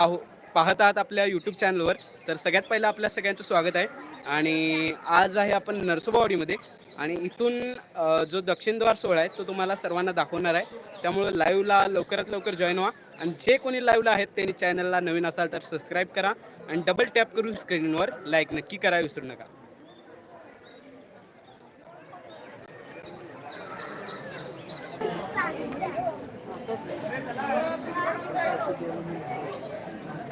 आहो पाहत आहात आपल्या यूट्यूब चॅनलवर तर सगळ्यात पहिलं आपल्या सगळ्यांचं स्वागत आहे. आणि आज आहे आपण नरसोबावाडीमध्ये आणि इथून जो दक्षिण द्वार सोहळा आहे तो तुम्हाला सर्वांना दाखवणार आहे. त्यामुळे लाईव्हला लवकरात लवकर जॉईन व्हा. आणि जे कोणी लाईव्हला आहेत त्यांनी चॅनलला नवीन असाल तर सबस्क्राईब करा. आणि डबल टॅप करून स्क्रीनवर लाईक नक्की करा विसरू नका.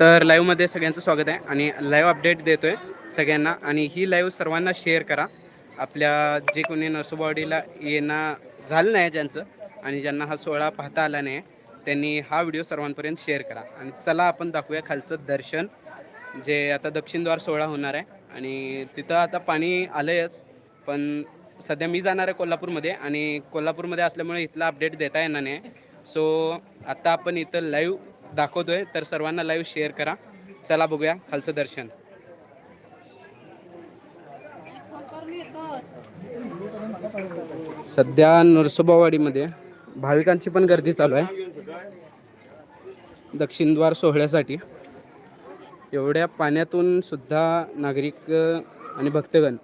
तर लाईव्हमध्ये सगळ्यांचं स्वागत आहे आणि लाईव्ह अपडेट देतो आहे सगळ्यांना आणि ही लाईव्ह सर्वांना शेअर करा. आपल्या जे कोणी नरसोबावाडीला येणं झालं नाही ज्यांचं आणि ज्यांना हा सोहळा पाहता आला नाही त्यांनी हा व्हिडिओ सर्वांपर्यंत शेअर करा. आणि चला आपण दाखवूया खालचं दर्शन जे आता दक्षिणद्वार सोहळा होणार आहे आणि तिथं आता पाणी आलंयच पण सध्या मी जाणार आहे कोल्हापूरमध्ये आणि कोल्हापूरमध्ये असल्यामुळे इथला अपडेट देता येणार नाही. सो आता आपण इथं लाईव्ह दाखवतोय तर सर्वांना लाईव्ह शेअर करा. चला बघूया खालचं दर्शन. सध्या नरसोबावाडीमध्ये भाविकांची पण गर्दी चालू आहे. दक्षिण द्वार सोहळ्यासाठी. एवढ्या पाण्यातून सुद्धा नागरिक आणि भक्तगण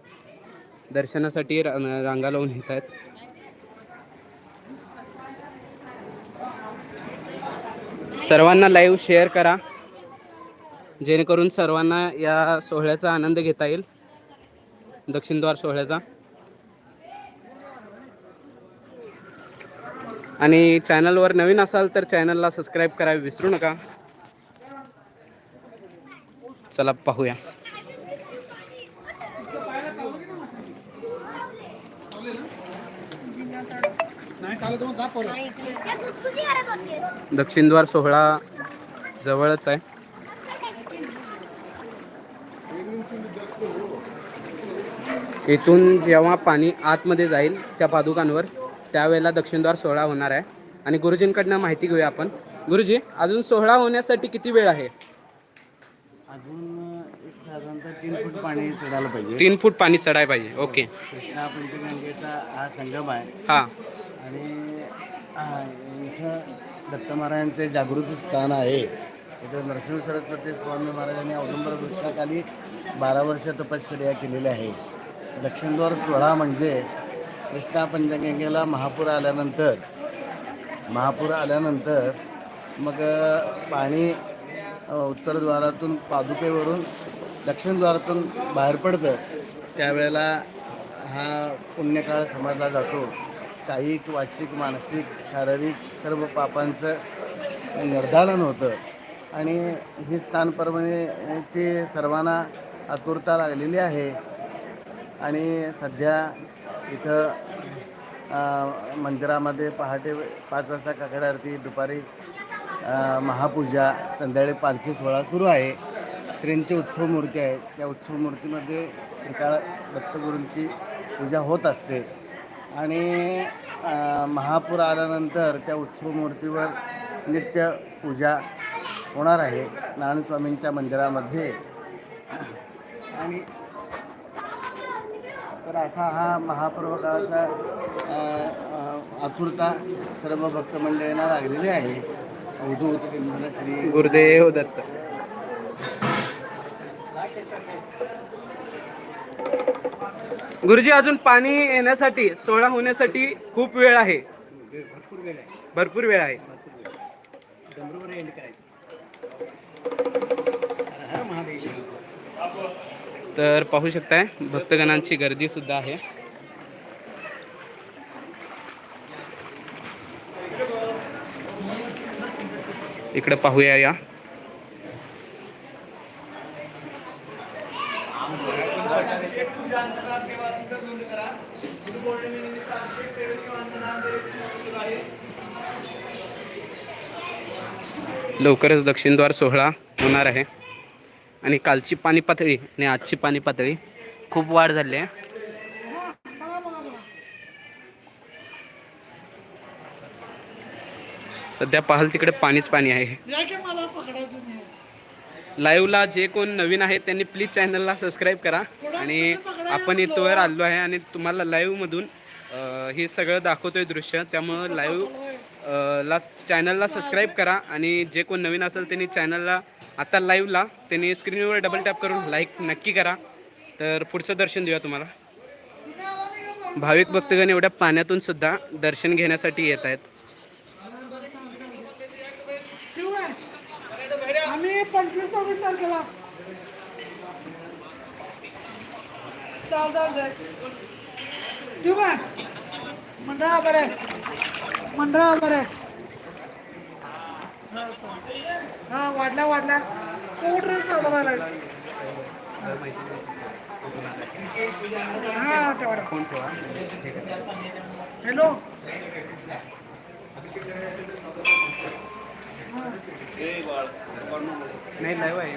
दर्शनासाठी रांगा लावून येत आहेत. सर्वांना लाईव्ह शेअर करा. जेणेकरून सर्वांना या सोहळ्याचा आनंद घेता येईल. दक्षिण द्वार सोहळ्याचा. आणि चॅनलवर नवीन असाल तर चॅनलला सबस्क्राईब करायला विसरू नका. चला पाहूया. दक्षिण द्वार सोहळा जवळच आहे. इथून जेव्हा पाणी आतमध्ये जाईल त्या पादुकांवर त्यावेळेला दक्षिण द्वार सोहळा होणार आहे. आणि गुरुजींकडनं माहिती घेऊया आपण. गुरुजी अजून सोहळा होण्यासाठी किती वेळ आहे? अजून एक साधारणतः तीन फूट पाणी चढायला पाहिजे. तीन फूट पाणी चढाय पाहिजे. ओके. कृष्णा पंचगंगेचा हा संगम आहे. हा. आणि इथं दत्त महाराजांचे जागृत स्थान आहे. इथं नरसिंह सरस्वती स्वामी महाराजांनी औदुंबर वृक्षाखाली बारा वर्ष तपश्चर्या केलेली आहे दक्षिणद्वार सोहळा म्हणजे कृष्णा पंचगंगेला महापूर आल्यानंतर महापूर आल्यानंतर मग पाणी उत्तरद्वारातून पादुकेवरून दक्षिणद्वारातून बाहेर पडतं. त्यावेळेला हा पुण्यकाळ समजला जातो. कायिक वाचिक मानसिक शारीरिक सर्व पापांचं निर्धारण होतं. आणि ही स्थानपर्वणीची सर्वांना आतुरता लागलेली आहे. आणि सध्या इथं मंदिरामध्ये पहाटे पाच वाजता काकड आरती दुपारी महापूजा संध्याकाळी पालखी सोहळा सुरू आहे. श्रींची उत्सव मूर्ती आहे. त्या उत्सव मूर्तीमध्ये एका दत्तगुरूंची पूजा होत असते. आणि महापूर आल्यानंतर त्या उत्सव मूर्तीवर नित्य पूजा होणार आहे नारायणस्वामींच्या मंदिरामध्ये. आणि तर असा हा महापूर्वकाळाचा आतुरता सर्व भक्तमंडळींना लागलेली आहे. अवधूत श्री गुरुदेव दत्त. गुरुजी अजून पाणी येण्यासाठी सोहळा होण्यासाठी खूप वेळ आहे. भरपूर वेळ आहे. तर पाहू शकताय भक्तगणांची गर्दी सुद्धा आहे. इकडे पाहूया या. लवकरच दक्षिणद्वार सोहळा होणार आहे. आणि कालची पाणी पातळी आणि आजची पाणी पातळी खूप वाढ झाली आहे. सध्या पाहाल तिकडे पाणीच पाणी आहे. लाईव्हला जे कोण नवीन आहेत त्यांनी प्लीज चॅनलला सबस्क्राईब करा. आणि आपण इथवर आलो आहे आणि तुम्हाला लाईव्हमधून हे सगळं दाखवतोय दृश्य. त्यामुळं लाईव्ह ला चॅनलला सबस्क्राईब करा आणि जे कोण नवीन असेल त्यांनी चॅनलला आता लाईव्हला त्यांनी स्क्रीनवर डबल टॅप करून लाईक नक्की करा. तर पुढचं दर्शन देऊया तुम्हाला. भाविक भक्तगण एवढ्या पाण्यातून सुद्धा दर्शन घेण्यासाठी येत आहेत. मंडळा बरं. मंडळा बरं. आहे हा वाढल्या वाढल्या कोट रेट चालू राहिला हा ठेवा हॅलो? नाही लाईव्ह आहे.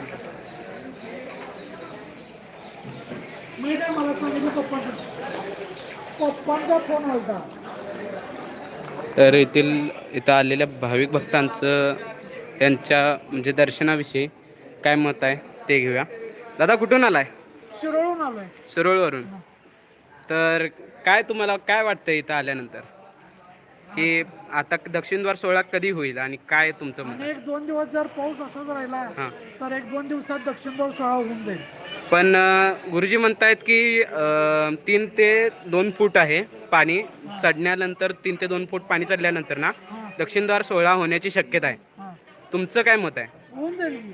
मी काय मला सांगितलं पप्पांचा. पप्पांचा फोन आलता. तर येथील इथं आलेल्या भाविक भक्तांचं त्यांच्या म्हणजे दर्शनाविषयी काय मत आहे ते घेऊया. दादा कुठून आलाय? शिरोळून आलोय. सुरळवरून तर काय तुम्हाला काय वाटतं इथं आल्यानंतर? की आता दक्षिण द्वार सोहळा कधी होईल आणि काय तुमचं आणि एक दोन दिवस जर पाऊस असाच राहिला हां. तर एक दोन दिवसात दक्षिण द्वार सोहळा होऊन जाईल. पण अं, गुरुजी म्हणतायत की अं, तीन ते दोन फूट आहे पाणी चढण्यानंतर तीन ते दोन फूट पाणी चढल्यानंतर ना हां. दक्षिण द्वार सोहळा होण्याची शक्यता आहे. हां. तुमचं काय मत आहे? होऊन जाईल की.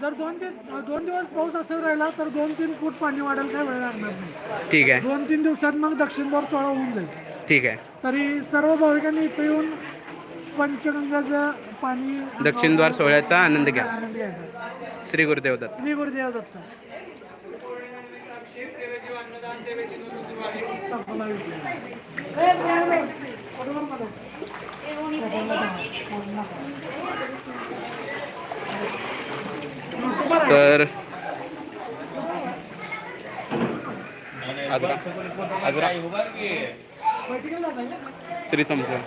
जर दोन ते दोन दिवस पाऊस असेल राहिला तर दोन तीन फूट पाणी वाढेल काय वेळ लागणार नाही. ठीक आहे. दोन तीन दिवसात मग दक्षिण सोहळा होऊन जाईल. ठीक आहे. तरी सर्व भाविकांनी इथे येऊन पंचगंगाचं पाणी दक्षिण द्वार सोहळ्याचा आनंद घ्या. आनंद घ्यायचा. श्री गुरुदेव दत्त. श्री गुरुदेव दत्त. तर आग्रा. आग्रा. श्री समजा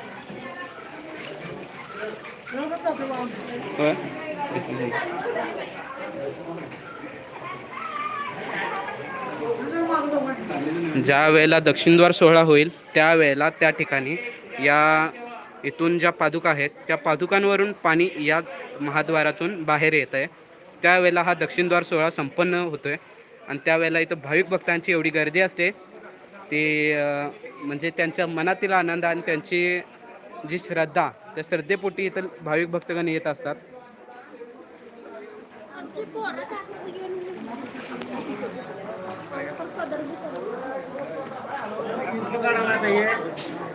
ज्या वेळेला दक्षिणद्वार सोहळा होईल त्यावेळेला त्या ठिकाणी या इथून ज्या पादुका आहेत त्या पादुकांवरून पाणी या महाद्वारातून बाहेर येत आहे. त्यावेळेला हा दक्षिणद्वार सोहळा संपन्न होतो आहे आणि त्यावेळेला इथं भाविक भक्तांची एवढी गर्दी असते. ती म्हणजे त्यांच्या मनातील आनंद आणि त्यांची जी श्रद्धा त्या श्रद्धेपोटी इथं भाविक भक्तगण येत असतात.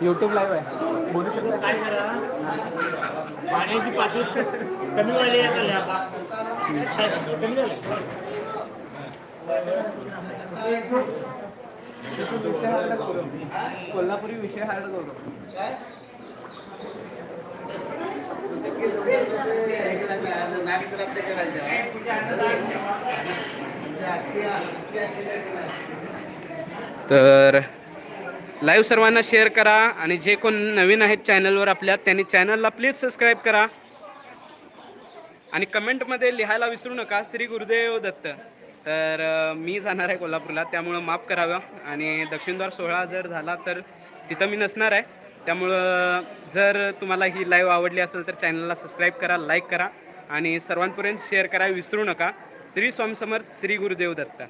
यूट्यूब लाईव्ह आहे. बोलू शकता? पाण्याची पातळी कमी का कमी झाली. कोल्हापुरी विषय हार्ड तर लाईव्ह सर्वांना शेअर करा आणि जे कोण नवीन आहेत चॅनलवर आपल्या त्यांनी चॅनलला प्लीज सबस्क्राईब करा. आणि कमेंटमध्ये लिहायला विसरू नका. श्री गुरुदेव दत्त. तर मी जाणार आहे कोल्हापूरला. त्यामुळं माफ करावं. आणि दक्षिणद्वार सोहळा जर झाला तर तिथं मी नसणार आहे. त्यामुळं जर तुम्हाला ही लाईव्ह आवडली असेल तर चॅनलला सबस्क्राईब करा लाईक करा आणि सर्वांपर्यंत शेअर करायला विसरू नका. श्री स्वामी समर्थ श्री गुरुदेव दत्ता.